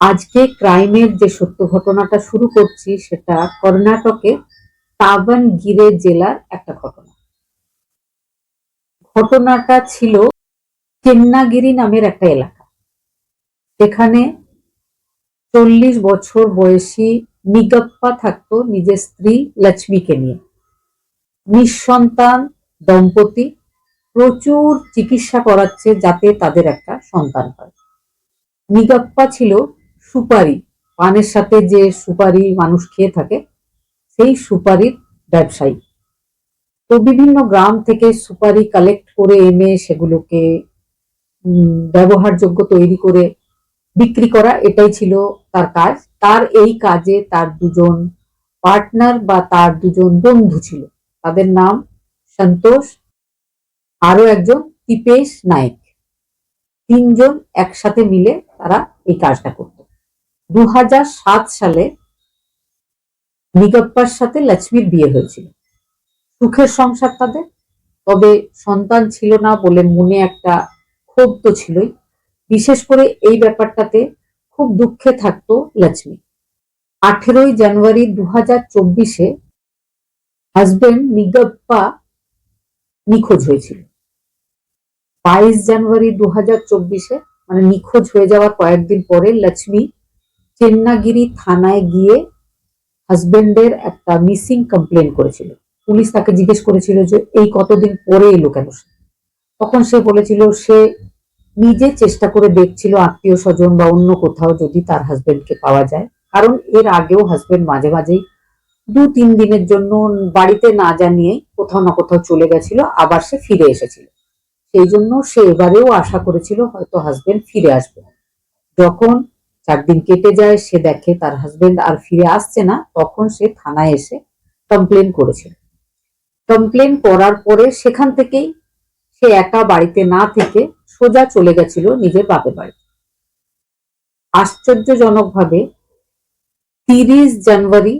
আজকে ক্রাইমের যে সত্য ঘটনাটা শুরু করছি সেটা কর্ণাটকে তাবানগিরে জেলার একটা ঘটনা। ঘটনাটা ছিল চেন্নাগিরি নামের একটা এলাকা। সেখানে চল্লিশ বছর বয়সী নিগপ্পা থাকতো নিজের স্ত্রী লক্ষ্মীকে নিয়ে। নিঃসন্তান, দম্পতি প্রচুর চিকিৎসা করাচ্ছে যাতে তাদের একটা সন্তান হয়। নিগাপ্পা ছিল সুপারি, পানের সাথে যে সুপারি মানুষ খেয়ে থাকে, সেই সুপারির ব্যবসায়ী। তো বিভিন্ন গ্রাম থেকে সুপারি কালেক্ট করে এনে সেগুলোকে ব্যবহারযোগ্য তৈরি করে বিক্রি করা, এটাই ছিল তার কাজ। তার এই কাজে তার দুজন পার্টনার বা তার দুজন বন্ধু ছিল। তাদের নাম সন্তোষ আরও একজন তিপেশ নায়েক। তিনজন একসাথে মিলে তারা এই কাজটা করত। দু হাজার সাত সালে নিগপ্পার সাথে লক্ষ্মীর বিয়ে হয়েছিল। সুখের সংসার তাদের, তবে সন্তান ছিল না বলে মনে একটা ক্ষোভ তো ছিলই। বিশেষ করে এই ব্যাপারটাতে খুব দুঃখে থাকতো লক্ষ্মী। আঠেরোই জানুয়ারি দু হাজার চব্বিশে হাজবেন্ড নিগপ্পা নিখোঁজ হয়েছিল। বাইশ জানুয়ারি দু হাজার চব্বিশে মানে নিখোঁজ হয়ে যাওয়ার কয়েকদিন পরে লক্ষ্মী চেন্নাগিরি থানায় গিয়ে হাজবেন্ডের একটা মিসিং কমপ্লেন করেছিল। পুলিশ তাকে জিজ্ঞেস করেছিল যে, এই কতদিন পরে এলো কেন? সে তখন সে বলেছিল, সে নিজে চেষ্টা করে দেখছিল আত্মীয় স্বজন বা অন্য কোথাও যদি তার হাজবেন্ডকে পাওয়া যায়। কারণ এর আগেও হাজবেন্ড মাঝে মাঝেই দু তিন দিনের জন্য বাড়িতে না জানিয়ে কোথাও না কোথাও চলে গেছিল, আবার সে ফিরে এসেছিল। সেই জন্য সে এবারেও আশা করেছিল হয়তো হাজবেন্ড ফিরে আসবে। যখন চার দিন কেটে যায়, সে দেখে তার হাজবেন্ড আর ফিরে আসছে না। তখন সে থানায় এসে কমপ্লেন করেছিল। কমপ্লেন করার পরে সেখান থেকেই সে একা বাড়িতে না থেকে সোজা চলে গেছিল নিজের বাপের বাড়ি আশ্চর্যজনকভাবে তিরিশ জানুয়ারি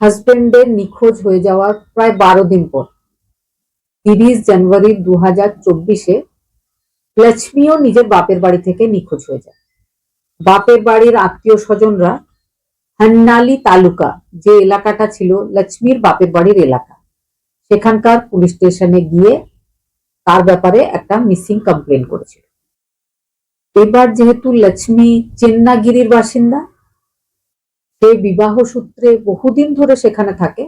হাজবেন্ডের নিখোঁজ হয়ে যাওয়ার প্রায় বারো দিন পর, তিরিশ জানুয়ারি দু হাজার চব্বিশে লক্ষ্মীও নিজের বাপের বাড়ি থেকে নিখোঁজ হয়ে যায়। বাপের বাড়ির আত্মীয় স্বজনরা হান্নালি তালুকা, যে এলাকাটা ছিল লক্ষ্মীর বাপের বাড়ির এলাকা। সেখানকার পুলিশ স্টেশনে গিয়ে তার ব্যাপারে একটা মিসিং কমপ্লেন করেছিল। এবার যেহেতু লক্ষ্মী চেন্নাগিরির বাসিন্দা, সে বিবাহ সূত্রে বহুদিন ধরে সেখানে থাকে,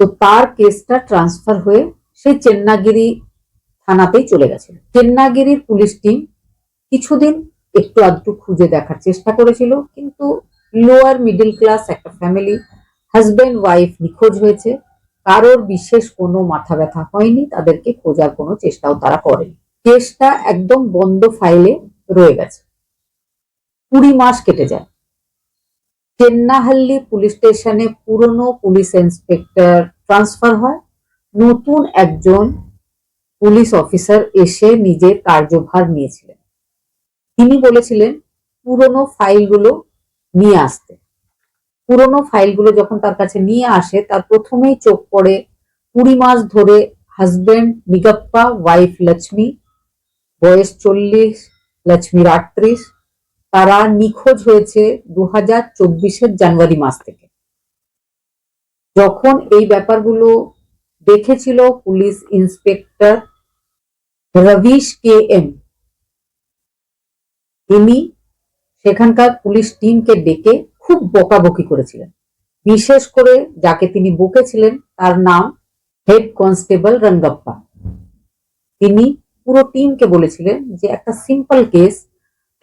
তো তার কেসটা ট্রান্সফার হয়ে সে চেন্নাগিরি থানাতেই চলে গেছে চেন্নাগিরির পুলিশ টিম কিছুদিন একটু আধটু খুঁজে দেখার চেষ্টা করেছিল, কিন্তু লোয়ার মিডল ক্লাস একটা ফ্যামিলি হাজবেন্ড ওয়াইফ নিখোঁজ হয়েছে। কারোর বিশেষ কোনো মাথা ব্যথা হয়নি, তাদেরকে খোঁজার কোনো চেষ্টাও তারা করেনি। কেসটা একদম বন্ধ ফাইলে রয়ে গেছে। কুড়ি মাস কেটে যায়। চেন্নাহাল্লি পুলিশ স্টেশনে পুরনো পুলিশ ইন্সপেক্টর ট্রান্সফার হয়। নতুন একজন পুলিশ অফিসার এসে নিজের কার্যভার নিয়েছিলেন। তিনি বলেছিলেন, পুরনো ফাইলগুলো নিয়ে আসতে। পুরনো ফাইলগুলো যখন তার কাছে নিয়ে আসে, তার প্রথমেই চোখ পড়ে কুড়ি মাস ধরে হাজবেন্ড নিগপ্পা ওয়াইফ লক্ষ্মী, বয়স চল্লিশ, লক্ষ্মীর আটত্রিশ। তারা নিখোঁজ হয়েছে দু হাজার চব্বিশের জানুয়ারি মাস থেকে। যখন এই ব্যাপারগুলো দেখেছিল police inspector Rabish K M তিনি সেখানকার পুলিশ টিমকে ডেকে খুব বকাবকি করেছিলেন। বিশেষ করে যাকে তিনি বকেছিলেন, তার নাম হেড কনস্টেবল রঙ্গপ্পা। তিনি পুরো টিমকে বলেছিলেন যে একটা সিম্পল কেস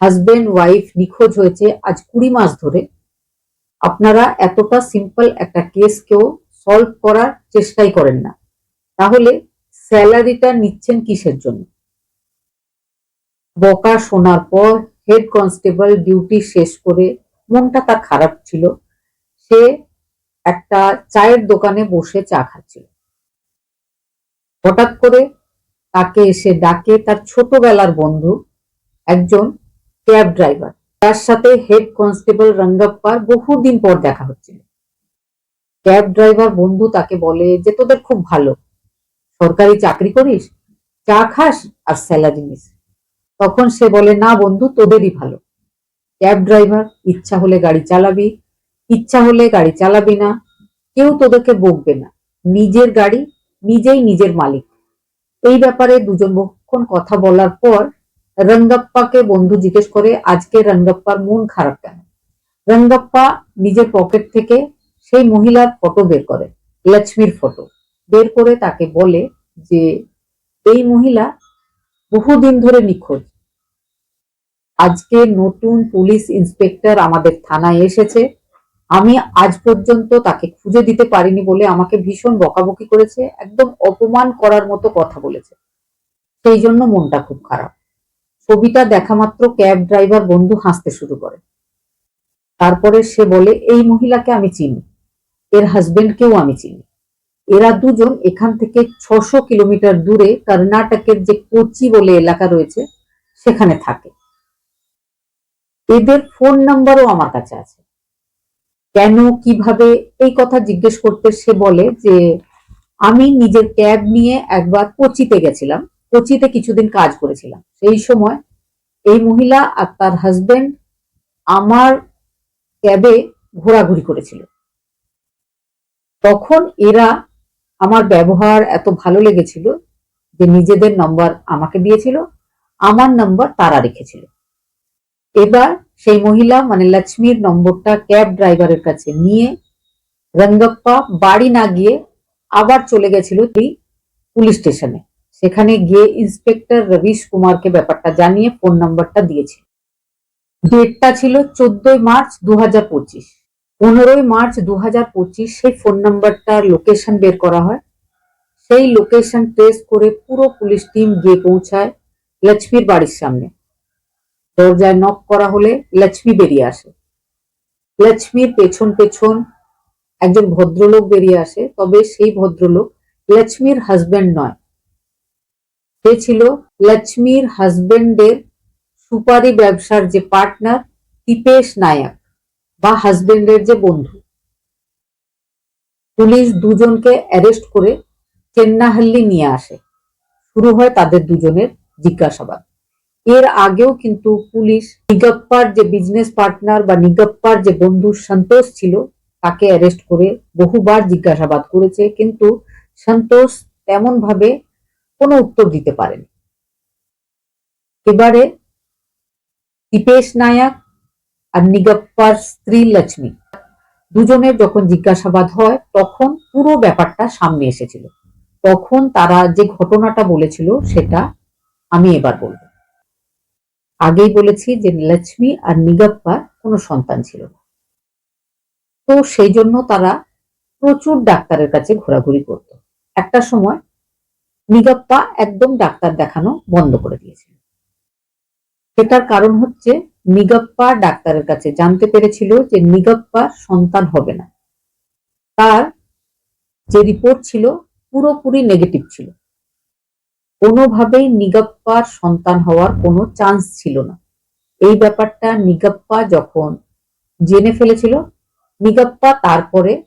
হাজবেন্ড ওয়াইফ নিখোঁজ হয়েছে আজ কুড়ি মাস ধরে। আপনারা এতটা সিম্পল একটা কেসকেও সলভ করার চেষ্টাই করেন না। তাহলে স্যালারিটা নিচ্ছেন কিসের জন্য? বকা শোনার পর হেড কনস্টেবল ডিউটি শেষ করে মনটা তার খারাপ ছিল। সে একটা চায়ের দোকানে বসে চা খাচ্ছিল। হঠাৎ করে তাকে এসে ডাকে তার ছোটবেলার বন্ধু, একজন ক্যাব ড্রাইভার। তার সাথে হেড কনস্টেবল রঙ্গাপ্পার বহুদিন পর দেখা হচ্ছিল। ক্যাব ড্রাইভার বন্ধু তাকে বলে যে, তোদের খুব ভালো। সরকারি চাকরি করিস, চা খাস আর স্যালারি নিস। তখন সে বলে, না বন্ধু, তোদেরই ভালো। ক্যাব ড্রাইভার, ইচ্ছা হলে গাড়ি চালাবি, ইচ্ছা হলে গাড়ি চালাবি না, কেউ তোদেরকে বকবে না। নিজের গাড়ি, নিজেই নিজের মালিক। এই ব্যাপারে দুজন বহুক্ষণ কথা বলার পর রঙ্গাপ্পাকে বন্ধু জিজ্ঞেস করে, আজকে রঙ্গাপ্পার মন খারাপ কেন? রঙ্গাপ্পা নিজের পকেট থেকে সেই মহিলার ফটো বের করে, লক্ষ্মীর ফটো। বের করে তাকে বলে যে, এই মহিলা বহুদিন ধরে নিখোঁজ। আজকে নতুন পুলিশ ইন্সপেক্টর আমাদের থানায় এসেছে। আমি আজ পর্যন্ত তাকে খুঁজে দিতে পারিনি বলে আমাকে ভীষণ বকাবকি করেছে, একদম অপমান করার মতো কথা বলেছে। সেই জন্য মনটা খুব খারাপ। ছবিটা দেখা মাত্র ক্যাব ড্রাইভার বন্ধু হাসতে শুরু করে। তারপরে সে বলে, এই মহিলাকে আমি চিনি। এর হাজবেন্ডকেও আমি চিনি। এরা দুজন এখান থেকে ছশো কিলোমিটার দূরে কর্ণাটকের যে কোচি বলে এলাকা রয়েছে, সেখানে থাকে। এদের ফোন নাম্বারও আমার কাছে আছে। কেন, কীভাবে, এই কথা জিজ্ঞেস করতে সে বলে যে, আমি নিজের ক্যাব নিয়ে একবার কোচিতে গেছিলাম। কোচিতে কিছুদিন কাজ করেছিলাম। সেই সময় এই মহিলা আর তার হাজবেন্ড আমার ক্যাবে ঘোরাঘুরি করেছিল। তখন এরা আমার ব্যবহার এত ভালো লেগেছিল যে নিজেদের নম্বর আমাকে দিয়েছিল, আমার নম্বর তারা রেখেছিল। এবার সেই মহিলা মানে লক্ষ্মীর নম্বরটা ক্যাব ড্রাইভারের কাছে নিয়ে রঙ্গপ্পা বাড়ি না গিয়ে আবার চলে গেছিল এই পুলিশ স্টেশনে। সেখানে গিয়ে ইন্সপেক্টর রবিশ কুমারকে ব্যাপারটা জানিয়ে ফোন নম্বরটা দিয়েছিল ডেটটা ছিল চোদ্দই মার্চ দু হাজার পঁচিশ। পনেরোই মার্চ দু হাজার পঁচিশ সেই ফোন নাম্বারটার লোকেশন বের করা হয়। সেই লোকেশন ট্রেস করে পুরো পুলিশ টিম গিয়ে পৌঁছায় লক্ষ্মীর বাড়ির সামনে। দরজায় নক করা হলে লক্ষ্মী বেরিয়ে আসে। লক্ষ্মীর পেছন পেছন একজন ভদ্রলোক বেরিয়ে আসে, তবে সেই ভদ্রলোক লক্ষ্মীর হাজবেন্ড নয়। সে ছিল লক্ষ্মীর হাজবেন্ডের সুপারি ব্যবসার যে পার্টনার দীপেশ নায়ক। বা হাজবেন্ডের যে বন্ধু। পুলিশ দুজনকে অ্যারেস্ট করে চেন্নাহাল্লি নিয়ে আসে। শুরু হয় তাদের দুজনের জিজ্ঞাসাবাদ। এর আগেও কিন্তু পুলিশ নিগপ্পার যে বিজনেস পার্টনার বা নিগপ্পার যে বন্ধু সন্তোষ ছিল, তাকে অ্যারেস্ট করে বহুবার জিজ্ঞাসাবাদ করেছে, কিন্তু সন্তোষ তেমন ভাবে কোনো উত্তর দিতে পারেনি। এবারে দীপেশ নায়ক আর নিগপ্পার স্ত্রী লক্ষ্মী। দুজনের যখন জিজ্ঞাসাবাদ হয়, তখন পুরো ব্যাপারটা সামনে এসেছিল। তখন তারা যে ঘটনাটা বলেছিল, সেটা আমি এবার বলব। আগেই বলেছি যে লক্ষ্মী আর নিগপ্পার কোনো সন্তান ছিল না। তো সেই জন্য তারা প্রচুর ডাক্তারের কাছে ঘোরাঘুরি করত। একটা সময় নিগপ্পা একদম ডাক্তার দেখানো বন্ধ করে দিয়েছিল। সেটার কারণ হচ্ছে নিগপ্পা ডাক্তারের কাছে জানতে পেরেছিল যে নিগপ্পার সন্তান হবে না। তার যে রিপোর্ট ছিল পুরোপুরি নেগেটিভ ছিল। কোনোভাবেই নিগপ্পার সন্তান হওয়ার কোনো চান্স ছিল না। এই ব্যাপারটা নিগপ্পা যখন জেনে ফেলেছিল, নিগপ্পা তারপরে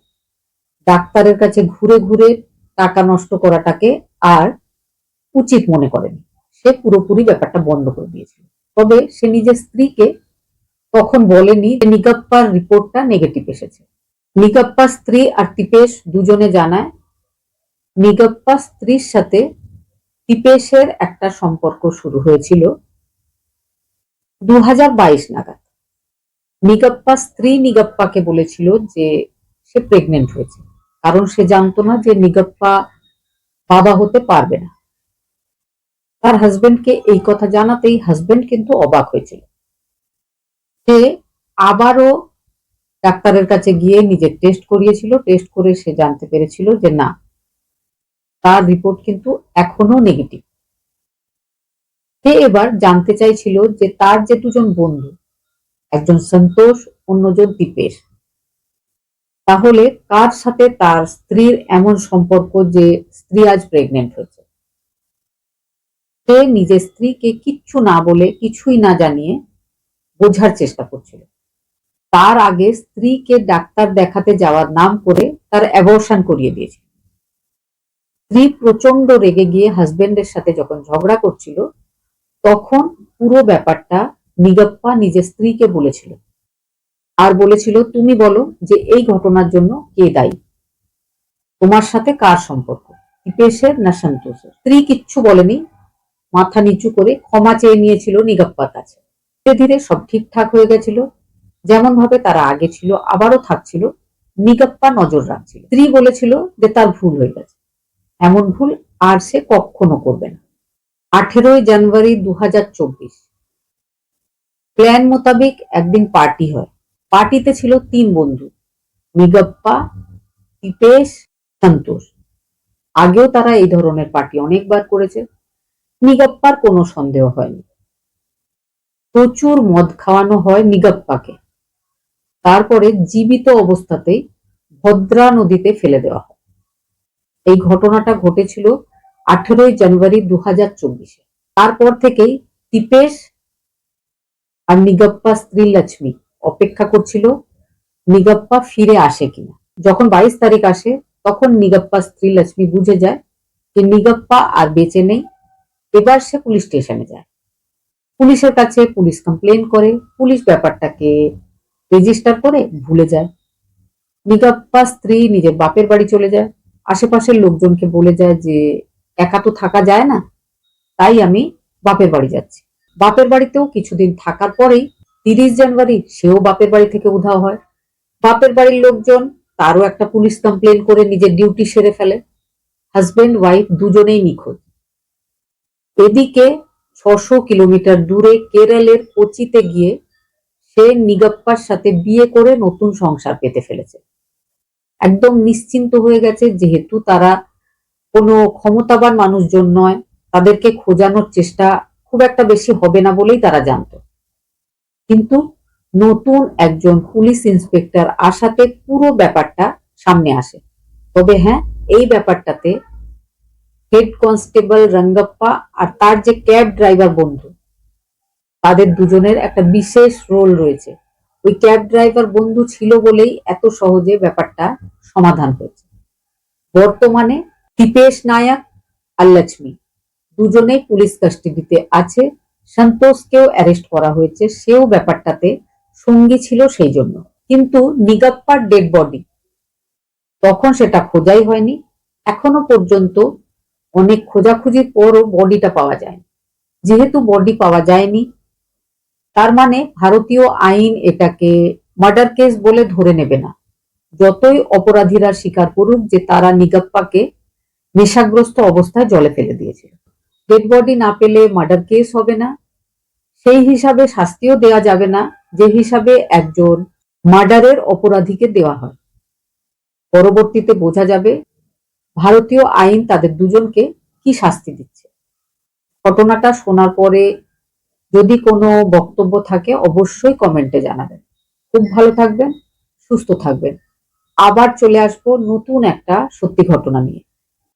ডাক্তারের কাছে ঘুরে ঘুরে টাকা নষ্ট করাটাকে আর উচিত মনে করেনি। সে পুরোপুরি ব্যাপারটা বন্ধ করে দিয়েছিল। তবে সে নিজের স্ত্রীকে তখন বলেনি যে নিগপ্পার রিপোর্টটা নেগেটিভ এসেছে। নিগপ্পা স্ত্রী আর তিপেশ দুজনে জানায় নিগপ্পা স্ত্রীর সাথে তিপেশের একটা সম্পর্ক শুরু হয়েছিল দু বাইশ নাগাদ। নিগপ্পা স্ত্রী নিগপ্পাকে বলেছিল যে সে প্রেগনেন্ট হয়েছে। কারণ সে জানতো না যে নিগপ্পা বাবা হতে পারবে না। তার হাজবেন্ডকে এই কথা জানাতেই হাজবেন্ড কিন্তু অবাক হয়েছিল। সে আবারও ডাক্তারের কাছে গিয়ে নিজের টেস্ট করিয়েছিল। টেস্ট করে সে জানতে পেরেছিল যে না, তার রিপোর্ট কিন্তু এখনও নেগেটিভ সে এবার জানতে চাইছিল যে তার যে দুজন বন্ধু, একজন সন্তোষ, অন্যজন দীপেশ, তাহলে কার সাথে তার স্ত্রীর এমন সম্পর্ক যে স্ত্রী আজ প্রেগনেন্ট হয়েছে? সে নিজের স্ত্রীকে কিচ্ছু না বলে, কিছুই না জানিয়ে বোঝার চেষ্টা করছিল। তার আগে স্ত্রীকে ডাক্তার দেখাতে যাওয়ার নাম করে তার অ্যাবর্শন করিয়ে দিয়েছিল স্ত্রী প্রচণ্ড রেগে গিয়ে হাজবেন্ডের সাথে যখন ঝগড়া করছিল, তখন পুরো ব্যাপারটা নিগাপ্পা নিজের স্ত্রীকে বলেছিল। আর বলেছিল, তুমি বলো যে এই ঘটনার জন্য কে দায়ী? তোমার সাথে কার সম্পর্ক? দীপেশের না সন্তোষের? স্ত্রী কিচ্ছু বলেনি মাথা নিচু করে ক্ষমা চেয়ে নিয়েছিল নিগাপ্পার কাছে। ধীরে ধীরে সব ঠিকঠাক হয়ে গেছিল। যেমন ভাবে তারা আগে ছিল, আবারও থাকছিল, নিগাপ্পা নজর রাখছিল। স্ত্রী বলেছিল যে তার ভুল হয়ে গেছে। এমন ভুল আর সে কখনো করবে না। আঠেরোই জানুয়ারি দু হাজার চব্বিশ। প্ল্যান মোতাবেক একদিন পার্টি হয়। পার্টিতে ছিল তিন বন্ধু, নিগপ্পা, দীপেশ, সন্তোষ। আগেও তারা এই ধরনের পার্টি অনেকবার করেছে। নিগপ্পার কোনো সন্দেহ হয়নি। প্রচুর মদ খাওয়ানো হয় নিগপ্পাকে। তারপরে জীবিত অবস্থাতেই ভদ্রা নদীতে ফেলে দেওয়া হয়। এই ঘটনাটা ঘটেছিল আঠেরোই জানুয়ারি দু হাজার চব্বিশে। তারপর থেকেই দীপেশ আর নিগপ্পা স্ত্রী লক্ষ্মী অপেক্ষা করছিল, নিগপ্পা ফিরে আসে কিনা। যখন বাইশ তারিখ আসে, তখন নিগপ্পা স্ত্রী লক্ষ্মী বুঝে যায় যে নিগপ্পা আর বেঁচে নেই। এবার সে পুলিশ স্টেশনে যায়। পুলিশের কাছে পুলিশ কমপ্লেন করে, পুলিশ ব্যাপারটাকে রেজিস্টার করে ভুলে যায়। নিগপ্পা স্ত্রী নিজের বাপের বাড়ি চলে যায়। আশেপাশের লোকজনকে বলে যায় যে, একা তো থাকা যায় না, তাই আমি বাপের বাড়ি যাচ্ছি। বাপের বাড়িতেও কিছুদিন থাকার পরেই তিরিশ জানুয়ারি সেও বাপের বাড়ি থেকে উধাও হয়। বাপের বাড়ির লোকজন তারও একটা পুলিশ কমপ্লেন করে নিজের ডিউটি সেরে ফেলে। হাজবেন্ড ওয়াইফ দুজনেই নিখোঁজ। এদিকে ছশো কিলোমিটার দূরে কেরলের কোচিতে গিয়ে সে নিগপ্পার সাথে বিয়ে করে নতুন সংসার পেতে ফেলেছে। একদম নিশ্চিন্ত হয়ে গেছে যেহেতু তারা কোনো ক্ষমতাবান মানুষজন নয়, তাদেরকে খোঁজানোর চেষ্টা খুব একটা বেশি হবে না বলেই তারা জানত। কিন্তু নতুন একজন পুলিশ ইন্সপেক্টর আসাতে পুরো ব্যাপারটা সামনে আসে। তবে হ্যাঁ এই ব্যাপারটাতে হেড কনস্টেবল রঙ্গপ্পা আর তার যে ক্যাব ড্রাইভার বন্ধু, তাদের দুজনের একটা বিশেষ রোল রয়েছে। ওই ক্যাব ড্রাইভার বন্ধু ছিল বলেই এত সহজে ব্যাপারটা সমাধান হয়েছে। বর্তমানে দীপেশ নায়ক আর লক্ষ্মী দুজনেই পুলিশ কাস্টডিতে আছে। সন্তোষকেও অ্যারেস্ট করা হয়েছে। সেও ব্যাপারটাতে সঙ্গী ছিল সেই জন্য কিন্তু নিগাপ্পার ডেড বডি, তখন সেটা খোঁজাই হয়নি। এখনও পর্যন্ত অনেক খোঁজাখুঁজির পরও বডিটা পাওয়া যায় যেহেতু বডি পাওয়া যায়নি, তার মানে ভারতীয় আইন এটাকে মার্ডার কেস বলে ধরে নেবে না। যতই অপরাধীরা স্বীকার করুক যে তারা নিগাপ্পাকে নেশাগ্রস্ত অবস্থায় জলে ফেলে দিয়েছিল। ডেড বডি না পেলে মার্ডার কেস হবে না। সেই হিসাবে শাস্তিও দেওয়া যাবে না, যে হিসাবে একজন মার্ডারের অপরাধীকে দেওয়া হয়। পরবর্তীতে বোঝা যাবে ভারতীয় আইন তাদের দুজনকে কি শাস্তি দিচ্ছে? ঘটনাটা শোনার পরে যদি কোনো বক্তব্য থাকে, অবশ্যই কমেন্টে জানাবেন। খুব ভালো থাকবেন, সুস্থ থাকবেন। আবার চলে আসব নতুন একটা সত্যি ঘটনা নিয়ে।